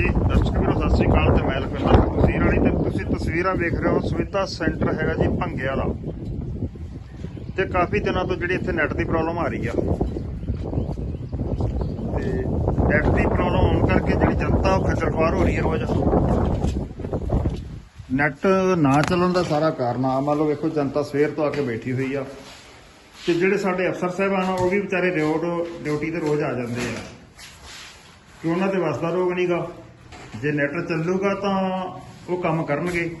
ਹਾਂਜੀ, ਦਰਸ਼ਕ ਵੀਰੋ, ਸਤਿ ਸ੍ਰੀ ਅਕਾਲ ਤੇ ਮੈਂ ਲਖਵਿੰਦਰ ਤੁਸੀਂ ਰਾਣੀ ਤੇ ਤੁਸੀਂ ਤਸਵੀਰਾਂ ਵੇਖ ਰਹੇ ਹੋ ਸੁਵਿਧਾ ਸੈਂਟਰ ਹੈਗਾ ਜੀ ਭੰਗੇ ਵਾਲਾ। ਤੇ ਕਾਫੀ ਦਿਨਾਂ ਤੋਂ ਜਿਹੜੀ ਇੱਥੇ ਨੈਟ ਦੀ ਪ੍ਰੋਬਲਮ ਆ ਰਹੀ ਆ। ਤੇ ਨੈਟ ਦੀ ਪ੍ਰੋਬਲਮ ਆਉਣ ਕਰਕੇ ਜਿਹੜੀ ਜਨਤਾ ਉਹ ਹੋ ਰਹੀ ਹੈ ਰੋਜ਼। ਨੈਟ ਨਾ ਚੱਲਣ ਦਾ ਸਾਰਾ ਕਾਰਨ ਆ। ਮੰਨ ਲਓ ਵੇਖੋ, ਜਨਤਾ ਸਵੇਰ ਤੋਂ ਆ ਕੇ ਬੈਠੀ ਹੋਈ ਆ। ਤੇ ਜਿਹੜੇ ਸਾਡੇ ਅਫਸਰ ਸਾਹਿਬਾਨ ਆ ਉਹ ਵੀ ਵਿਚਾਰੇ ਡਿਊਟੀ ਤੇ ਰੋਜ਼ ਆ ਜਾਂਦੇ ਆ। ਕਿ ਉਹਨਾਂ ਤੇ ਵਸਦਾ ਰੋਗ ਨਹੀਂਗਾ ਜੇ ਨੈਟ ਚੱਲੂਗਾ ਤਾਂ ਉਹ ਕੰਮ ਕਰਨਗੇ।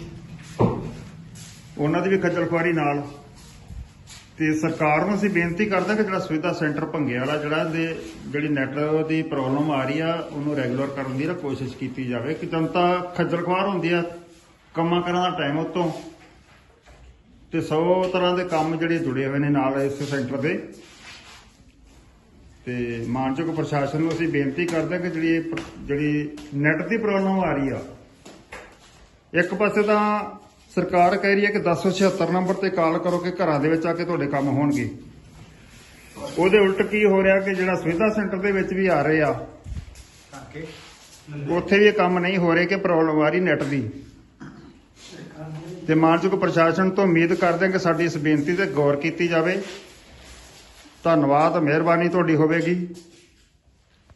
ਉਹਨਾਂ ਦੀ ਵੀ ਖੱਜਲ ਖੁਆਰੀ ਨਾਲ। ਤੇ ਸਰਕਾਰ ਨੂੰ ਅਸੀਂ ਬੇਨਤੀ ਕਰਦੇ ਹਾਂ ਕਿ ਜਿਹੜਾ ਸੁਵਿਧਾ ਸੈਂਟਰ ਭੰਗੇ ਵਾਲਾ, ਜਿਹੜਾ ਦੇ ਜਿਹੜੀ ਨੈਟ ਦੀ ਪ੍ਰੋਬਲਮ ਆ ਰਹੀ ਆ, ਉਹਨੂੰ ਰੈਗੂਲਰ ਕਰਨ ਦੀ ਨਾ ਕੋਸ਼ਿਸ਼ ਕੀਤੀ ਜਾਵੇ ਕਿ ਜਨਤਾ ਖੱਜਲ ਖੁਆਰ ਹੁੰਦੀ ਆ ਕੰਮਾਂ ਕਰਨ ਦਾ ਟਾਈਮ ਉਤੋਂ। ਤੇ 100 ਤਰ੍ਹਾਂ ਦੇ ਕੰਮ ਜਿਹੜੇ ਜੁੜੇ ਹੋਏ ਨੇ ਨਾਲ ਇਸ ਸੈਂਟਰ ਦੇ। ਤੇ ਮਾਨਯੋਗ ਪ੍ਰਸ਼ਾਸਨ ਨੂੰ ਅਸੀਂ ਬੇਨਤੀ ਕਰਦੇ ਹਾਂ ਕਿ ਜਿਹੜੀ ਇਹ ਜਿਹੜੀ ਨੈਟ ਦੀ ਪ੍ਰੋਬਲਮ ਆ ਰਹੀ ਆ ਇੱਕ ਪਾਸੇ ਤਾਂ ਸਰਕਾਰ ਕਹਿ ਰਹੀ ਹੈ ਕਿ 1076 ਨੰਬਰ ਤੇ ਕਾਲ ਕਰੋ ਕਿ ਘਰਾਂ ਦੇ ਵਿੱਚ ਆ ਕੇ ਤੁਹਾਡੇ ਕੰਮ ਹੋਣਗੇ। ਉਹਦੇ ਉਲਟ ਕੀ ਹੋ ਰਿਹਾ ਕਿ ਜਿਹੜਾ ਸੁਵਿਧਾ ਸੈਂਟਰ ਦੇ ਵਿੱਚ ਵੀ ਆ ਰਹੇ ਆ ਉੱਥੇ ਵੀ ਇਹ ਕੰਮ ਨਹੀਂ ਹੋ ਰਹੇ ਕਿ ਪ੍ਰੋਬਲਮ ਆ ਰਹੀ ਨੈਟ ਦੀ। ਤੇ ਮਾਨਯੋਗ ਪ੍ਰਸ਼ਾਸਨ ਤੋਂ ਉਮੀਦ ਕਰਦੇ ਹਾਂ ਕਿ ਸਾਡੀ ਇਸ ਬੇਨਤੀ ਤੇ ਗੌਰ ਕੀਤੀ ਜਾਵੇ। ਧੰਨਵਾਦ ਮਿਹਰਬਾਨੀ ਤੁਹਾਡੀ ਹੋਵੇਗੀ।